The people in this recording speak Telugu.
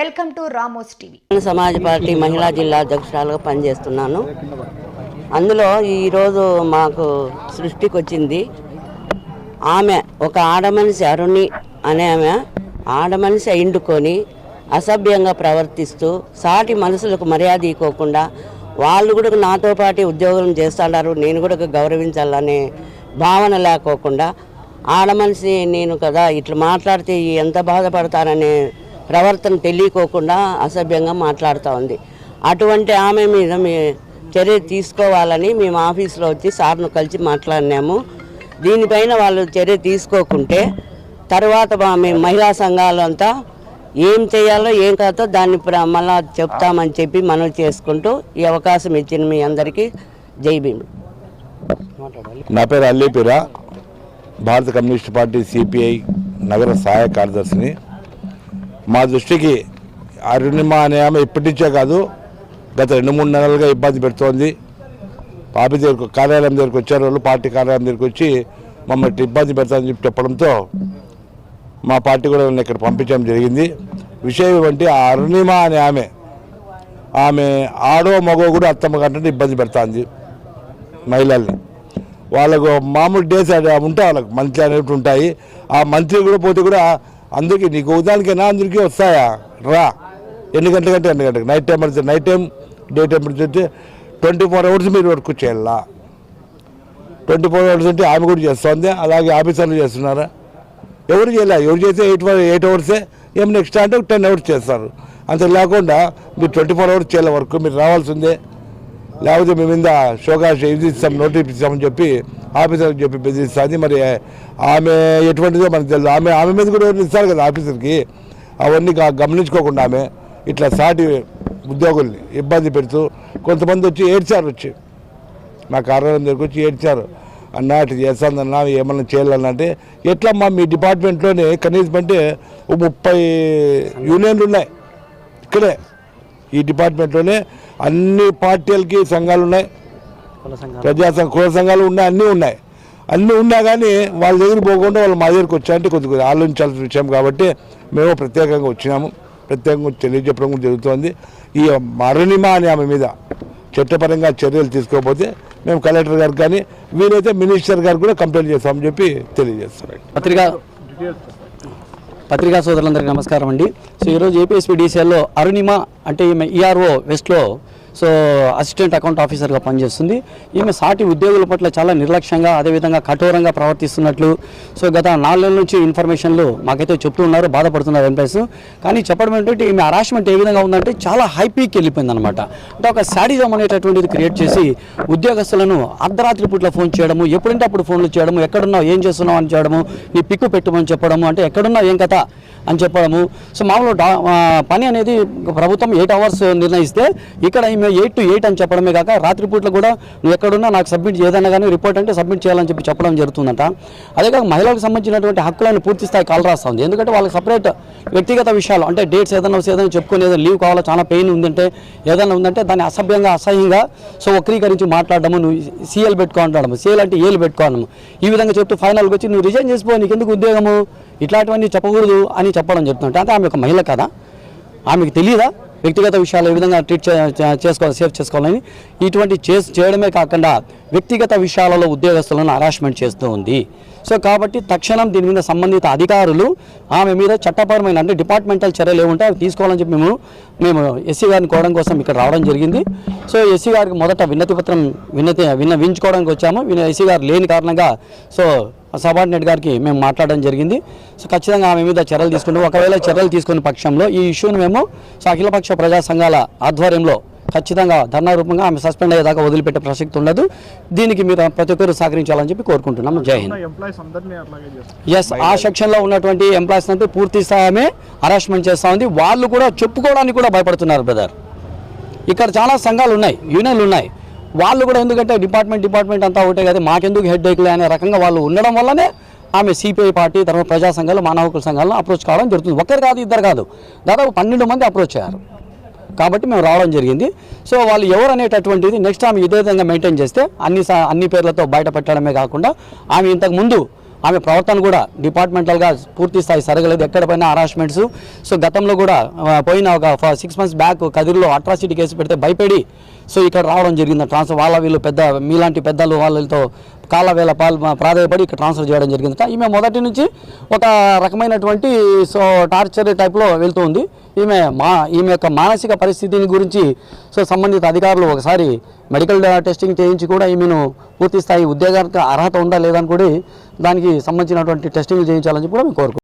Welcome to Ramos TV. Samaj party మహిళా జిల్లా అధ్యక్షురాలుగా పనిచేస్తున్నాను. అందులో ఈరోజు మాకు సృష్టికి వచ్చింది ఆమె ఒక ఆడమనిషి అరుణి అనే ఆమె. ఆడమనిషి ఎండుకొని అసభ్యంగా ప్రవర్తిస్తూ సాటి మనుషులకు మర్యాద ఇవ్వకుండా వాళ్ళు కూడా నాతో పాటు ఉద్యోగం చేస్తున్నారు నేను కూడా గౌరవించాలనే భావన లేకోకుండా ఆడమనిషి నేను కదా ఇట్లా మాట్లాడితే ఎంత బాధపడతాననే ప్రవర్తన తెలియకోకుండా అసభ్యంగా మాట్లాడుతూ ఉంది. అటువంటి ఆమె మీద మీ చర్య తీసుకోవాలని మేము ఆఫీస్లో వచ్చి సార్ను కలిసి మాట్లాడినాము. దీనిపైన వాళ్ళు చర్య తీసుకోకుంటే తర్వాత మేము మహిళా సంఘాలు అంతా ఏం చేయాలో ఏం కాదో దాన్ని ఇప్పుడు మళ్ళా చెప్తామని చెప్పి మనవి చేసుకుంటూ ఈ అవకాశం ఇచ్చిన మీ అందరికీ జై భీమ్. నా పేరు అల్లీపిరా. భారత కమ్యూనిస్ట్ పార్టీ సిపిఐ నగర సహాయ కార్యదర్శిని. మా దృష్టికి అరుణిమ అనే ఆమె ఇప్పటించే కాదు గత రెండు మూడు నెలలుగా ఇబ్బంది పెడుతోంది. పార్టీ దగ్గరకు కార్యాలయం దగ్గరికి వచ్చారు వాళ్ళు పార్టీ కార్యాలయం దగ్గరికి వచ్చి మమ్మల్ని ఇబ్బంది పెడతామని చెప్పి చెప్పడంతో మా పార్టీ కూడా నన్ను ఇక్కడ పంపించడం జరిగింది. విషయం ఏమంటే ఆ అరుణిమ అనే ఆమె ఆమె ఆడో మగో కూడా అత్తమ్మ కంటే ఇబ్బంది పెడుతుంది మహిళల్ని. వాళ్ళకు మామూలు డేస్ ఉంటాయి వాళ్ళకి మంత్లీ అనేవి ఉంటాయి. ఆ మంత్లీ కూడా పోతే కూడా అందుకే నీకు ఉదానికైనా అందరికీ వస్తాయా? రా. ఎన్ని గంటలకంటే ఎన్ని గంటలకు? నైట్ టైం పడితే నైట్ టైం డే టైం పడితే ట్వంటీ ఫోర్ అవర్స్ మీరు వర్క్ చేయాలా? ట్వంటీ ఫోర్ అవర్స్ అంటే ఆమె కూడా చేస్తుంది అలాగే ఆఫీసర్లు చేస్తున్నారా? ఎవరు చేయలే? ఎవరు చేస్తే ఎయిట్ ఎయిట్ అవర్సే ఏం? నెక్స్ట్ అంటే టెన్ అవర్స్ చేస్తారు. అంత లేకుండా మీరు ట్వంటీ ఫోర్ అవర్స్ చేయాలి వర్క్ మీరు రావాల్సిందే. లేకపోతే మేము మీద షోకాష్ ఇది ఇస్తాం నోటీస్ ఇస్తామని చెప్పి ఆఫీసర్కి చెప్పి బెదిరిస్తుంది మరి ఆమె ఎటువంటిదో మనకు తెలుసు ఆమె ఆమె మీద కూడా ఎవరు ఇస్తారు కదా ఆఫీసర్కి? అవన్నీ గమనించుకోకుండా ఆమె ఇట్లా సాటి ఉద్యోగుల్ని ఇబ్బంది పెడుతూ కొంతమంది వచ్చి ఏడ్చారు వచ్చి. మా కార్యాలయం దగ్గరికి వచ్చి ఏడ్చారు. అన్న ఇట్లా చేస్తుందన్నా ఏమన్నా చేయాలన్నా అంటే మా మీ డిపార్ట్మెంట్లోనే కనీసం అంటే ముప్పై యూనియన్లు ఉన్నాయి. ఇక్కడే. ఈ డిపార్ట్మెంట్లోనే అన్ని పార్టీలకి సంఘాలు ఉన్నాయి ప్రజా సంఘ కుల సంఘాలు ఉన్నాయి అన్నీ ఉన్నాయి. అన్నీ ఉన్నా కానీ వాళ్ళ దగ్గర పోకుండా వాళ్ళు మా దగ్గరికి వచ్చారంటే కొద్ది కొద్దిగా ఆలోచించాల్సిన విషయం కాబట్టి మేము ప్రత్యేకంగా వచ్చినాము. ప్రత్యేకంగా తెలియజెప్పడం కూడా జరుగుతోంది. ఈ మరణిమ అనే ఆమె మీద చట్టపరంగా చర్యలు తీసుకోకపోతే మేము కలెక్టర్ గారికి కానీ వీలైతే మినిస్టర్ గారికి కూడా కంప్లైంట్ చేస్తామని చెప్పి తెలియజేస్తున్నాం పత్రికా పత్రికా సోదరులందరికీ నమస్కారం అండి. సో ఈరోజు ఏపీఎస్పీ డీసీఎల్లో అరుణిమ అంటే ఈమె ఈఆర్ఓ వెస్ట్లో సో అసిస్టెంట్ అకౌంట్ ఆఫీసర్గా పనిచేస్తుంది. ఈమె సాటి ఉద్యోగుల పట్ల చాలా నిర్లక్ష్యంగా అదేవిధంగా కఠోరంగా ప్రవర్తిస్తున్నట్లు సో గత నాలుగు నెలల నుంచి ఇన్ఫర్మేషన్లు మాకైతే చెప్తూ ఉన్నారు బాధపడుతున్నారు ఎంప్లాయీస్. కానీ చెప్పడం ఏంటంటే ఈమె హరాస్మెంట్ ఏ విధంగా ఉందంటే చాలా హై పీక్ వెళ్ళిపోయింది అనమాట అంటే ఒక శాడిజం అనేటటువంటిది క్రియేట్ చేసి ఉద్యోగస్తులను అర్ధరాత్రి పూట్ల ఫోన్ చేయడము ఎప్పుడంటే అప్పుడు ఫోన్లు చేయడము ఎక్కడున్నావు ఏం చేస్తున్నావు అని చేయడము నీ పిక్కు పెట్టమని చెప్పడము అంటే ఎక్కడున్నావు ఏం కథ అని చెప్పడము. సో మామూలు పని అనేది ప్రభుత్వం ఎయిట్ అవర్స్ నిర్ణయిస్తే ఇక్కడ ఈమె ఎయిట్ టు ఎయిట్ అని చెప్పడమే కాక రాత్రిపూట్లో కూడా నువ్వు ఎక్కడున్నా నాకు సబ్మిట్ ఏదైనా కానీ రిపోర్ట్ అంటే సబ్మిట్ చేయాలని చెప్పి చెప్పడం జరుగుతుందంట. అదే కాక మహిళలకు సంబంధించినటువంటి హక్కులను పూర్తి స్థాయి కాల్ రాస్తుంది. ఎందుకంటే వాళ్ళకి సపరేట్ వ్యక్తిగత విషయాలు అంటే డేట్స్ ఏదైనా ఏదైనా చెప్పుకొని ఏదైనా లీవ్ కావాలో చాలా పెయిన్ ఉందంటే ఏదైనా ఉందంటే దాన్ని అసభ్యంగా అసహ్యంగా సో వక్రీకరించి మాట్లాడడము నువ్వు సీఎల్ పెట్టుకో అంటాడము సీఎల్ అంటే ఏలు పెట్టుకోవడము. ఈ విధంగా చెప్తూ ఫైనల్కి వచ్చి నువ్వు రిజైన్ చేసిపో నీకు ఎందుకు ఉద్యోగము? ఇట్లాంటివన్నీ చెప్పకూడదు అని చెప్పడం చెప్తుంటే అంటే ఆమె ఒక మహిళ కదా. ఆమెకు తెలియదా వ్యక్తిగత విషయాలు ఏ విధంగా ట్రీట్ చేసుకోవాలి సేవ్ చేసుకోవాలని ఇటువంటి చేస్ చేయడమే కాకుండా వ్యక్తిగత విషయాలలో ఉద్యోగస్తులను హరాస్మెంట్ చేస్తూ ఉంది. సో కాబట్టి తక్షణం దీని మీద సంబంధిత అధికారులు ఆమె మీద చట్టపరమైన అంటే డిపార్ట్మెంటల్ చర్యలు ఏముంటే అవి తీసుకోవాలని చెప్పి మేము మేము ఎస్సీ గారిని కోవడం కోసం ఇక్కడ రావడం జరిగింది. సో ఎస్సీ గారికి మొదట విన్నతి పత్రం విన్నతి విన్న వించుకోవడానికి వచ్చాము. విన్న ఎస్సీ గారు లేని కారణంగా సో సబార్డినేట్ గారికి మేము మాట్లాడడం జరిగింది. సో ఖచ్చితంగా ఆమె మీద చర్యలు తీసుకుంటాం ఒకవేళ చర్యలు తీసుకునే పక్షంలో ఈ ఇష్యూని మేము సో అఖిలపక్ష ప్రజా సంఘాల ఆధ్వర్యంలో ఖచ్చితంగా ధర్నా రూపంగా ఆమె సస్పెండ్ అయ్యేదాకా వదిలిపెట్టే ప్రసక్తి ఉండదు. దీనికి మీరు ప్రతి ఒక్కరు సహకరించాలని చెప్పి కోరుకుంటున్నాం. జై హింద్. ఎస్ ఆ సెక్షన్లో ఉన్నటువంటి ఎంప్లాయీస్ అంతా పూర్తి స్థాయి హరాస్మెంట్ చేస్తూ ఉంది. వాళ్ళు కూడా చెప్పుకోవడానికి కూడా భయపడుతున్నారు బ్రదర్ ఇక్కడ చాలా సంఘాలు ఉన్నాయి యూనియన్లు ఉన్నాయి. వాళ్ళు కూడా ఎందుకంటే డిపార్ట్మెంట్ డిపార్ట్మెంట్ అంతా ఒకటే కదా మాకెందుకు హెడ్ ఏకులే అనే రకంగా వాళ్ళు ఉండడం వల్లనే ఆమె సిపిఐ పార్టీ తర్వాత ప్రజా సంఘాలు మానవ హక్కుల సంఘాలను అప్రోచ్ కావడం జరుగుతుంది. ఒక్కరు కాదు ఇద్దరు కాదు. దాదాపు పన్నెండు మంది అప్రోచ్ అయ్యారు. కాబట్టి మేము రావడం జరిగింది. సో వాళ్ళు ఎవరు అనేటటువంటిది నెక్స్ట్ ఆమె ఇదే విధంగా మెయింటైన్ చేస్తే అన్ని అన్ని పేర్లతో బయట పెట్టడమే కాకుండా ఆమె ఇంతకు ముందు ఆమె ప్రవర్తన కూడా డిపార్ట్మెంటల్గా పూర్తి స్థాయి సరగలేదు. ఎక్కడ పైన హరాస్మెంట్స్ సో గతంలో కూడా పోయిన ఒక సిక్స్ మంత్స్ బ్యాక్ కదిరిలో అట్రాసిటీ కేసు పెడితే భయపడి సో ఇక్కడ రావడం జరిగింది. ట్రాన్స్ఫర్ వాళ్ళ వీళ్ళు పెద్ద మీలాంటి పెద్దలు వాళ్ళతో కాల వేల పాలు ప్రాధాయపడి ఇక్కడ ట్రాన్స్ఫర్ చేయడం జరిగింది. ఈమె మొదటి నుంచి ఒక రకమైనటువంటి సో టార్చర్ టైప్లో వెళ్తూ ఉంది. ఈమె మా ఈమె యొక్క మానసిక పరిస్థితిని గురించి సో సంబంధిత అధికారులు ఒకసారి మెడికల్ టెస్టింగ్ చేయించి కూడా ఈమెను పూర్తి స్థాయి ఉద్యోగానికి అర్హత ఉందా లేదని కూడా దానికి సంబంధించినటువంటి టెస్టింగ్ చేయించాలని కూడా మేము కోరుకుంటున్నాం.